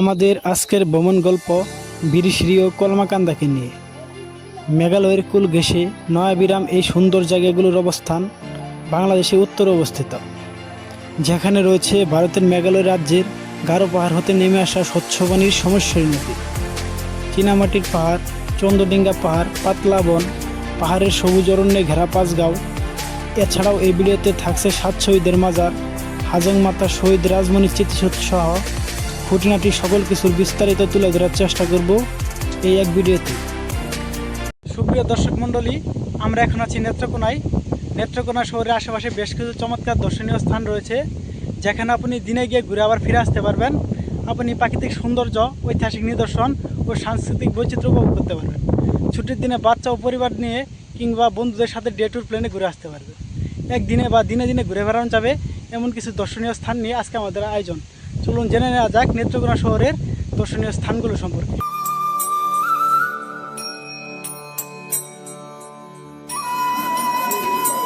আমাদের আজকের ভ্রমণ গল্প বিরিশিরি ও কলমাকান্দাকে নিয়ে। মেঘালয়ের কুল ঘেঁষে নয়াবিরাম এই সুন্দর জায়গাগুলোর অবস্থান বাংলাদেশে উত্তরে অবস্থিত, যেখানে রয়েছে ভারতের মেঘালয় রাজ্যের গারো পাহাড় হতে নেমে আসা স্বচ্ছবাণীর সমস্যারী নদী। চীনামাটির পাহাড়, চন্দ্রডিঙ্গা পাহাড়, পাতলা বন, পাহাড়ের সবুজ অরণ্যে ঘেরা পাঁচগাঁও, এছাড়াও এই ভিডিওতে থাকছে সাত শহীদের মাজার, হাজং মাতা শহীদ রাজমণি স্মৃতিসৌধ সহ খুঁটিনাটি সকল কিছুর বিস্তারিত তুলে ধরার চেষ্টা করব এই এক ভিডিওতে। সুপ্রিয় দর্শক মণ্ডলী, আমরা এখন আছি নেত্রকোনায়। নেত্রকোনা শহরের আশেপাশে বেশ কিছু চমৎকার দর্শনীয় স্থান রয়েছে, যেখানে আপনি দিনে গিয়ে ঘুরে আবার ফিরে আসতে পারবেন। আপনি প্রাকৃতিক সৌন্দর্য, ঐতিহাসিক নিদর্শন ও সাংস্কৃতিক বৈচিত্র্য উপভোগ করতে পারবেন। ছুটির দিনে বাচ্চা ও পরিবার নিয়ে কিংবা বন্ধুদের সাথে ডে ট্যুর প্লেনে ঘুরে আসতে পারবেন। একদিনে বা দিনে দিনে ঘুরে বেড়ানো যাবে, এমন কিছু দর্শনীয় স্থান নিয়ে আজকে আমাদের আয়োজন। চলুন জেনে নেওয়া যাক নেত্রকোনা শহরের দর্শনীয় স্থানগুলো সম্পর্কে।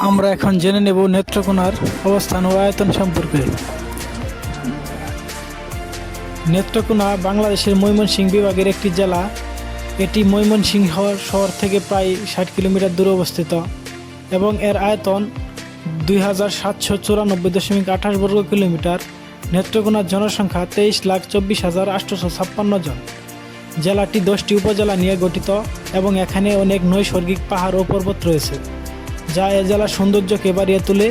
আমরা এখন জেনে নেব নেত্রকোনার অবস্থান ও আয়তন সম্পর্কে। নেত্রকোনা বাংলাদেশের ময়মনসিংহ বিভাগের একটি জেলা। এটি ময়মনসিংহ শহর থেকে প্রায় ষাট কিলোমিটার দূরে অবস্থিত এবং এর আয়তন দুই হাজার সাতশো চুরানব্বই দশমিক আঠাশ বর্গ কিলোমিটার। নেত্রকোনার জনসংখ্যা তেইশ লাখ চব্বিশ হাজার আটশোশো ছাপ্পান্ন জন। জেলাটি দশটি উপজেলা নিয়ে গঠিত এবং এখানে অনেক নৈসর্গিক পাহাড় ও পর্বত রয়েছে, যা এ জেলার সৌন্দর্যকে বাড়িয়ে তুলে,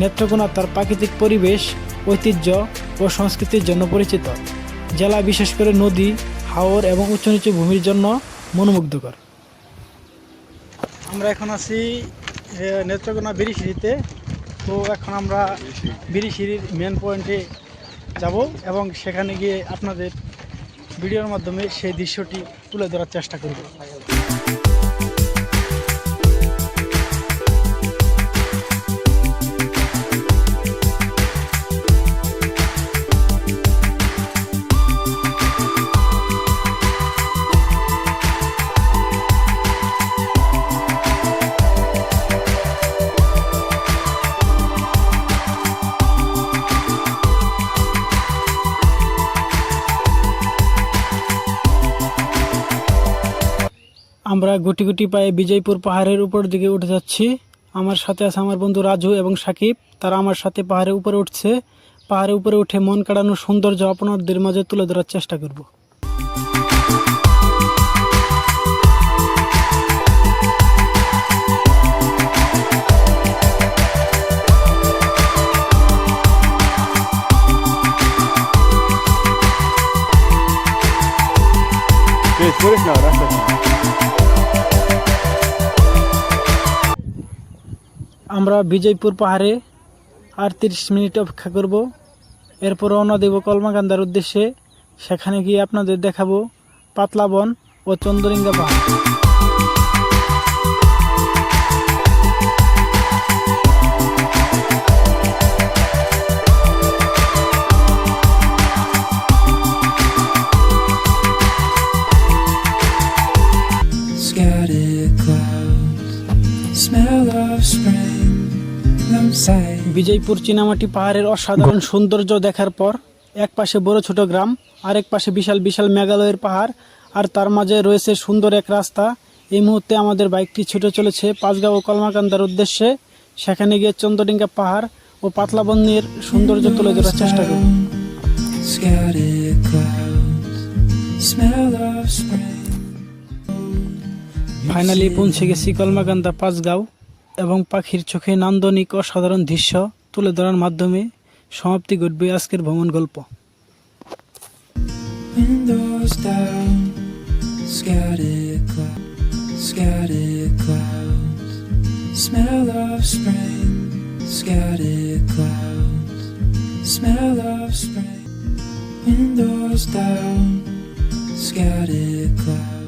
নেত্রকোনা তার প্রাকৃতিক পরিবেশ, ঐতিহ্য ও সংস্কৃতির জন্য পরিচিত। জেলা বিশেষ করে নদী, হাওর এবং উঁচু নিচু ভূমির জন্য মনোমুগ্ধকর। আমরা এখন আছি নেত্রকোনা বিরিশিরিতে তো এখন আমরা বিরিশিরির মেন পয়েন্টে যাব এবং সেখানে গিয়ে আপনাদের ভিডিওর মাধ্যমে সেই দৃশ্যটি তুলে ধরার চেষ্টা করব। আমরা গুটি গুটি পায়ে বিজয়পুর পাহাড়ের উপর দিকে উঠে যাচ্ছি। আমার সাথে আছে আমার বন্ধু রাজু এবং সাকিব। তারা আমার সাথে পাহাড়ের উপরে উঠছে। পাহাড়ের উপরে উঠে মন কাড়ানোর সৌন্দর্য আপনাদের মাঝে তুলে ধরার চেষ্টা করব। বেশ করিস না আমরা বিজয়পুর পাহাড়ে আর তিরিশ মিনিট অপেক্ষা করব এরপর রওনা দেব কলমাকান্দার উদ্দেশ্যে সেখানে গিয়ে আপনাদের দেখাবো পাতলা বন ও চন্দ্রিঙ্গা পাহাড় smell of spring. বিজয়পুর চিনামাটি পাহাড়ের অসাধারণ সৌন্দর্য দেখার পর এক পাশে বড় ছোট গ্রাম আরেক পাশে বিশাল বিশাল মেঘালয়ের পাহাড় আর তার মাঝে রয়েছে সুন্দর এক রাস্তা। এই মুহূর্তে আমাদের বাইকটি ছুটে চলেছে পাঁচগাঁও ও কলমাকান্দার উদ্দেশ্যে। সেখানে গিয়ে চন্দ্রডিঙ্গা পাহাড় ও পাতলাবন্যের সৌন্দর্য তুলে ধরার চেষ্টা spring. ফাইনালি পৌঁছে গেছি কলমাকান্দা পাঁচগাঁও। এবং পাখির চোখে নান্দনিক অসাধারণ দৃশ্য তুলে ধরার মাধ্যমে সমাপ্তি ঘটবে আজকের ভ্রমণ গল্প। Windows down, scattered clouds.